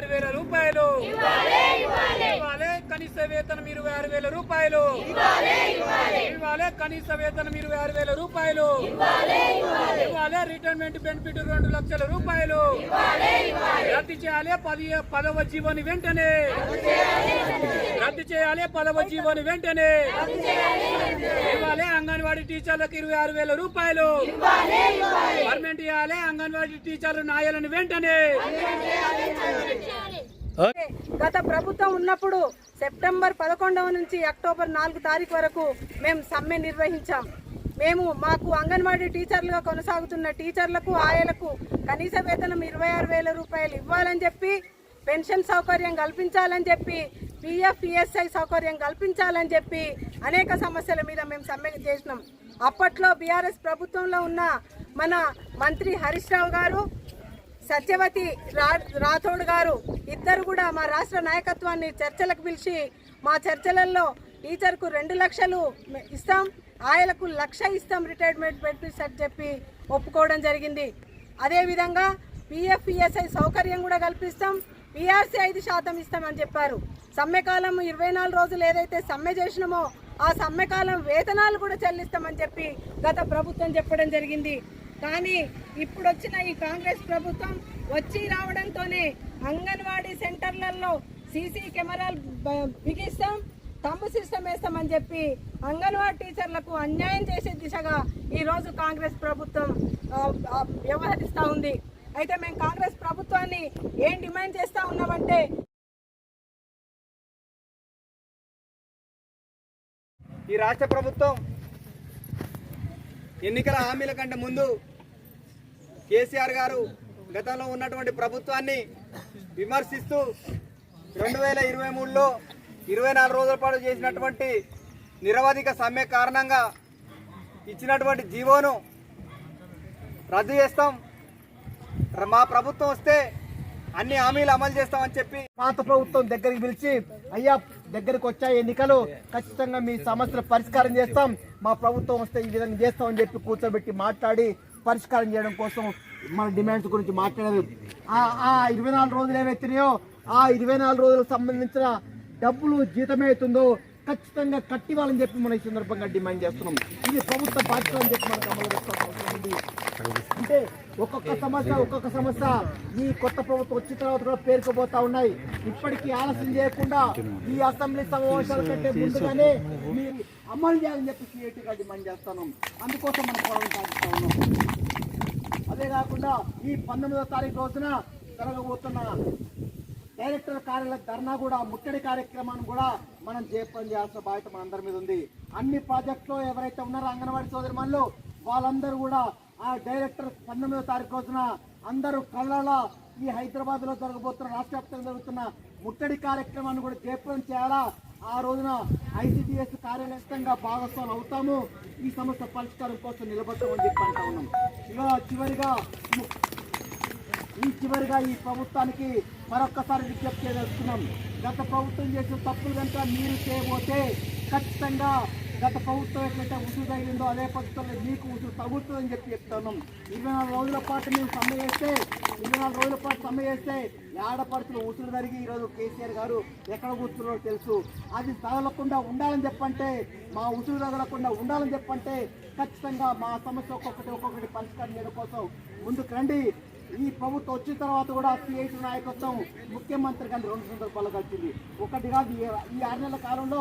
ఆరు వేల రూపాయలు. కనీస వేతనం ఇరవై ఆరు వేల రూపాయలు. ఇవ్వాలి కనీస వేతనం ఇరవై ఆరు వేల రూపాయలు. ఇవ్వాలి రిటైర్మెంట్ బెనిఫిట్ రెండు లక్షల రూపాయలు. రద్దు చేయాలి పది పదవ జీవోని వెంటనే. రద్దు చేయాలి పదవ జీవోని వెంటనే. ఇవ్వాలి అంగన్వాడీ టీచర్లకు ఇరవై ఆరు వేల రూపాయలు. పర్మనెంట్ ఇవ్వాలి. అంగన్వాడీ టీచర్లు నాయాలని వెంటనే. గత ప్రభుత్వం ఉన్నప్పుడు సెప్టెంబర్ పదకొండవ నుంచి అక్టోబర్ నాలుగు తారీఖు వరకు మేము సమ్మె నిర్వహించాం. మేము మాకు అంగన్వాడీ టీచర్లుగా కొనసాగుతున్న టీచర్లకు ఆయలకు కనీస వేతనం ఇరవై ఆరు వేల రూపాయలు ఇవ్వాలని చెప్పి పెన్షన్ సౌకర్యం కల్పించాలని చెప్పి పిఎఫ్ ఈఎస్ఐ సౌకర్యం కల్పించాలని చెప్పి అనేక సమస్యల మీద మేము సమ్మె చేసినాం. అప్పట్లో బీఆర్ఎస్ ప్రభుత్వంలో ఉన్న మన మంత్రి హరీష్ రావు గారు సత్యవతి రాథోడ్ గారు ఇద్దరు కూడా మా రాష్ట్ర నాయకత్వాన్ని చర్చలకు పిలిచి మా చర్చలలో టీచర్కు రెండు లక్షలు ఇస్తాం ఆయలకు లక్ష ఇస్తాం రిటైర్మెంట్ బెనిఫిట్స్ అని చెప్పి ఒప్పుకోవడం జరిగింది. అదేవిధంగా పిఎఫ్ఈఎస్ఐ సౌకర్యం కూడా కల్పిస్తాం పిఆర్సీ ఐదు శాతం ఇస్తామని చెప్పారు. సమ్మెకాలం ఇరవై నాలుగు రోజులు ఏదైతే సమ్మె చేసినామో ఆ సమ్మెకాలం వేతనాలు కూడా చెల్లిస్తామని చెప్పి గత ప్రభుత్వం చెప్పడం జరిగింది. కానీ ఇప్పుడు వచ్చిన ఈ కాంగ్రెస్ ప్రభుత్వం వచ్చి రావడంతోనే అంగన్వాడీ సెంటర్లలో సీసీ కెమెరాలు బిగిస్తాం తమ్ము సిస్టమ్ వేస్తామని చెప్పి అంగన్వాడీ టీచర్లకు అన్యాయం చేసే దిశగా ఈరోజు కాంగ్రెస్ ప్రభుత్వం వ్యవహరిస్తూ ఉంది. అయితే మేము కాంగ్రెస్ ప్రభుత్వాన్ని ఏం డిమాండ్ చేస్తూ ఉన్నామంటే ఈ రాష్ట్ర ప్రభుత్వం ఎన్నికల హామీల కంటే ముందు కేసీఆర్ గారు గతంలో ఉన్నటువంటి ప్రభుత్వాన్ని విమర్శిస్తూ రెండు వేల ఇరవై మూడులో ఇరవై నాలుగు రోజుల పాటు చేసినటువంటి నిరవధిక సమ్మె కారణంగా ఇచ్చినటువంటి జీవోను రద్దు చేస్తాం. మా ప్రభుత్వం వస్తే అన్ని హామీలు అమలు చేస్తామని చెప్పి పాత ప్రభుత్వం దగ్గరికి పిలిచి అయ్యా దగ్గరకు వచ్చాయి ఎన్నికలు ఖచ్చితంగా మీ సమస్యలు పరిష్కారం చేస్తాం. మా ప్రభుత్వం వస్తే ఈ విధంగా చేస్తామని చెప్పి కూర్చోబెట్టి మాట్లాడి పరిష్కారం చేయడం కోసం మన డిమాండ్స్ గురించి మాట్లాడారు. ఆ ఇరవై నాలుగు రోజులు ఏమైతున్నాయో ఆ ఇరవై నాలుగు రోజులకు సంబంధించిన డబ్బులు జీతం అవుతుందో ఖచ్చితంగా కట్టివ్వాలని చెప్పి మనం ఈ సందర్భంగా డిమాండ్ చేస్తున్నాం. ఇది ప్రభుత్వ బాధ్యత అని చెప్పి మనకు అమలు చేసుకోవాల్సిన అంటే ఒక్కొక్క సమస్య ఒక్కొక్క సమస్య ఈ కొత్త ప్రభుత్వం వచ్చిన తర్వాత కూడా పేరుకుపోతా ఉన్నాయి. ఇప్పటికీ ఆలస్యం చేయకుండా ఈ అసెంబ్లీ సమావేశాల కంటే ముందుగానే మీరు అమలు చేయాలని చెప్పి సిఐటిగా డిమాండ్ చేస్తాను అందుకోసం మనం పోరాటం సాగిస్తా ఉన్నాం. అదే కాకుండా ఈ పంతొమ్మిదవ తారీఖు రోజున జరగబోతున్న డైరెక్టర్ కార్యాలయ ధర్నా కూడా ముట్టడి కార్యక్రమాన్ని కూడా మనం చేపని చేయాల్సిన బాధ్యత మనందరి మీద ఉంది. అన్ని ప్రాజెక్టులో ఎవరైతే ఉన్నారో అంగన్వాడీ సోదరి వాళ్ళందరూ కూడా ఆ డైరెక్టర్ పంతొమ్మిదో తారీఖు రోజున అందరూ కళ్ళలో ఈ హైదరాబాద్లో జరగబోతున్న రాష్ట్ర వ్యాప్తంగా జరుగుతున్న ముట్టడి కార్యక్రమాన్ని కూడా జయప్రం చేయాలా? ఆ రోజున ఐసిడిఎస్ కార్యనిష్టంగా భాగస్వామి అవుతాము. ఈ సమస్య పరిష్కారం కోసం నిలబడతామని చెప్పి అంటా ఉన్నాం. ఇలా చివరిగా ఈ చివరిగా ఈ ప్రభుత్వానికి మరొక్కసారి విజ్ఞప్తి చేస్తున్నాం. గత ప్రభుత్వం చేసిన తప్పులు కనుక మీరు చేయబోతే ఖచ్చితంగా గత ప్రభుత్వం ఎట్లయితే ఉసురు తగిలిందో అదే పద్ధతిలో మీకు ఉసురు తగులుతుందని చెప్పి చెప్తున్నాం. ఇరవై నాలుగు రోజుల పాటు మేము సమ్మె చేస్తే ఇరవై నాలుగు రోజుల పాటు సమ్మె చేస్తే ఏడపడుతున్న ఉసురు జరిగి ఈరోజు కేసీఆర్ గారు ఎక్కడ కూర్చున్నారో తెలుసు. అది తగలకుండా ఉండాలని చెప్పంటే మా ఉసురు తగలకుండా ఉండాలని చెప్పంటే ఖచ్చితంగా మా సమస్య ఒక్కొక్కటి ఒక్కొక్కటి పరిష్కారం చేయడం కోసం ముందుకు రండి. ఈ ప్రభుత్వం వచ్చిన తర్వాత కూడా సిఐటి నాయకత్వం ముఖ్యమంత్రి కానీ రెండు సందర్భాలు కలిసింది. ఒకటి కాదు ఈ ఆరు నెలల కాలంలో